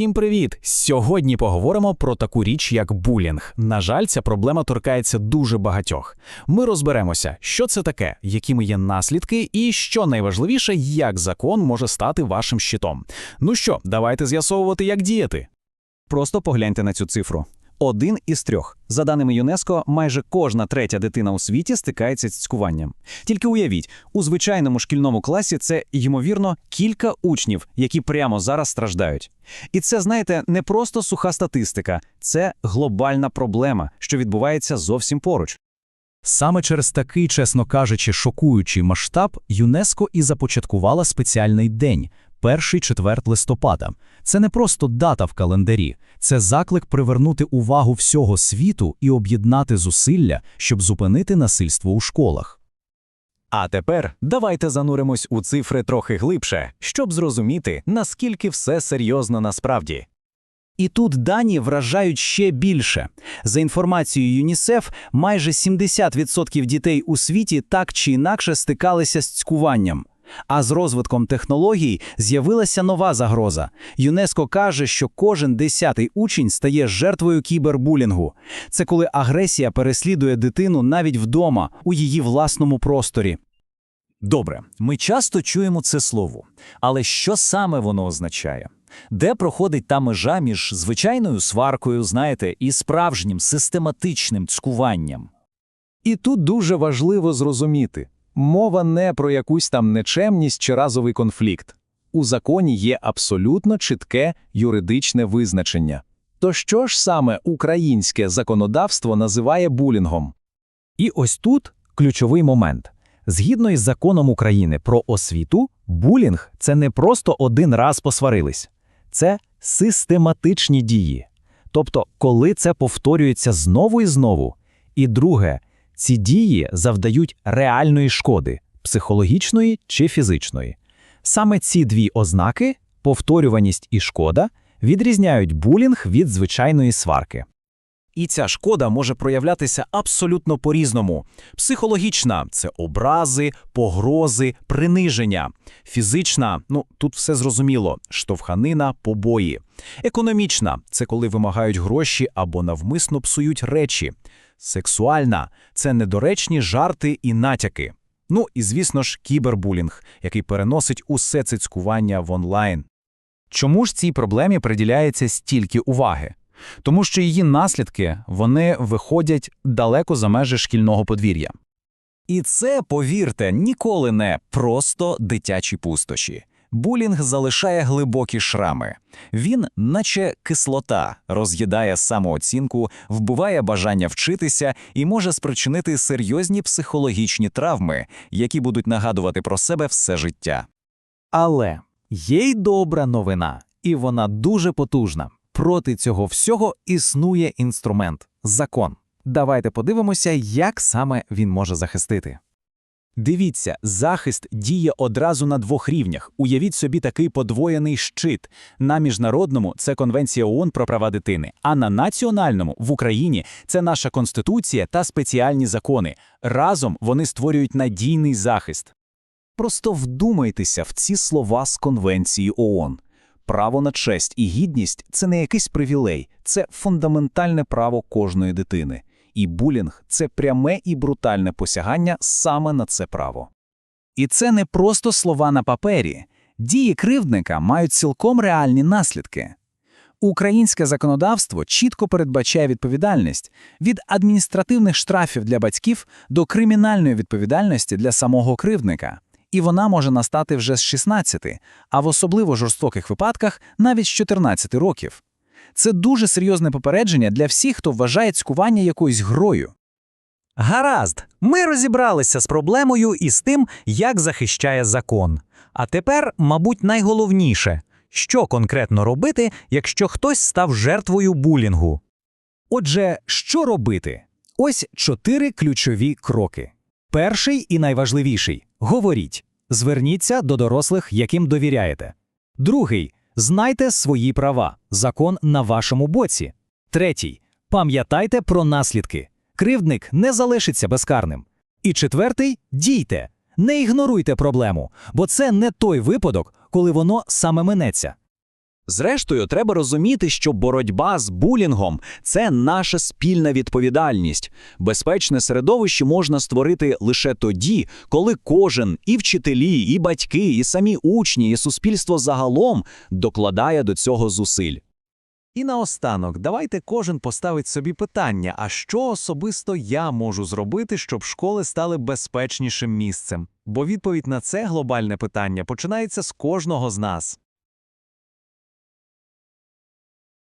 Всім привіт! Сьогодні поговоримо про таку річ, як булінг. На жаль, ця проблема торкається дуже багатьох. Ми розберемося, що це таке, якими є наслідки, і що найважливіше, як закон може стати вашим щитом. Ну що, давайте з'ясовувати, як діяти. Просто погляньте на цю цифру. Один із трьох. За даними ЮНЕСКО, майже кожна третя дитина у світі стикається з цькуванням. Тільки уявіть, у звичайному шкільному класі це, ймовірно, кілька учнів, які прямо зараз страждають. І це, знаєте, не просто суха статистика, це глобальна проблема, що відбувається зовсім поруч. Саме через такий, чесно кажучи, шокуючий масштаб ЮНЕСКО і започаткувала спеціальний день перший четверт листопада. Це не просто дата в календарі, це заклик привернути увагу всього світу і об'єднати зусилля, щоб зупинити насильство у школах. А тепер давайте зануримось у цифри трохи глибше, щоб зрозуміти, наскільки все серйозно насправді. І тут дані вражають ще більше. За інформацією ЮНІСЕФ, майже 70% дітей у світі так чи інакше стикалися з цькуванням. А з розвитком технологій з'явилася нова загроза. ЮНЕСКО каже, що кожен десятий учень стає жертвою кібербулінгу. Це коли агресія переслідує дитину навіть вдома, у її власному просторі. Добре, ми часто чуємо це слово, але що саме воно означає? Де проходить та межа між звичайною сваркою, знаєте, і справжнім систематичним цькуванням? І тут дуже важливо зрозуміти, мова не про якусь там нечемність чи разовий конфлікт. У законі є абсолютно чітке юридичне визначення. То що ж саме українське законодавство називає булінгом? І ось тут ключовий момент. Згідно із законом України про освіту, булінг це не просто один раз посварились, це систематичні дії. Тобто, коли це повторюється знову і знову. І друге, ці дії завдають реальної шкоди, психологічної чи фізичної. Саме ці дві ознаки повторюваність і шкода відрізняють булінг від звичайної сварки. І ця шкода може проявлятися абсолютно по-різному. Психологічна це образи, погрози, приниження. Фізична ну тут все зрозуміло: штовханина, побої. Економічна це коли вимагають гроші або навмисно псують речі. Сексуальна це недоречні жарти і натяки. Ну і, звісно ж, кібербулінг, який переносить усе це цькування в онлайн. Чому ж цій проблемі приділяється стільки уваги? Тому що її наслідки вони виходять далеко за межі шкільного подвір'я. І це, повірте, ніколи не просто дитячі пустощі. Булінг залишає глибокі шрами. Він, наче кислота, роз'їдає самооцінку, вбиває бажання вчитися і може спричинити серйозні психологічні травми, які будуть нагадувати про себе все життя. Але є й добра новина, і вона дуже потужна. Проти цього всього існує інструмент закон. Давайте подивимося, як саме він може захистити. Дивіться, захист діє одразу на двох рівнях. Уявіть собі такий подвоєний щит. На міжнародному це Конвенція ООН про права дитини, а на національному в Україні це наша конституція та спеціальні закони. Разом вони створюють надійний захист. Просто вдумайтеся в ці слова з Конвенції ООН. Право на честь і гідність це не якийсь привілей, це фундаментальне право кожної дитини. І булінг це пряме і брутальне посягання саме на це право. І це не просто слова на папері. Дії кривдника мають цілком реальні наслідки. Українське законодавство чітко передбачає відповідальність від адміністративних штрафів для батьків до кримінальної відповідальності для самого кривдника. І вона може настати вже з 16, а в особливо жорстоких випадках навіть з 14 років. Це дуже серйозне попередження для всіх, хто вважає цькування якоюсь грою. Гаразд, ми розібралися з проблемою і з тим, як захищає закон. А тепер, мабуть, найголовніше що конкретно робити, якщо хтось став жертвою булінгу. Отже, що робити? Ось чотири ключові кроки. Перший і найважливіший говоріть. Зверніться до дорослих, яким довіряєте. Другий знайте свої права, закон на вашому боці. Третій пам'ятайте про наслідки. Кривдник не залишиться безкарним. І четвертий дійте. Не ігноруйте проблему, бо це не той випадок, коли воно саме минеться. Зрештою, треба розуміти, що боротьба з булінгом це наша спільна відповідальність. Безпечне середовище можна створити лише тоді, коли кожен і вчителі, і батьки, і самі учні, і суспільство загалом докладає до цього зусиль. І наостанок, давайте кожен поставить собі питання, а що особисто я можу зробити, щоб школи стали безпечнішим місцем? Бо відповідь на це глобальне питання починається з кожного з нас.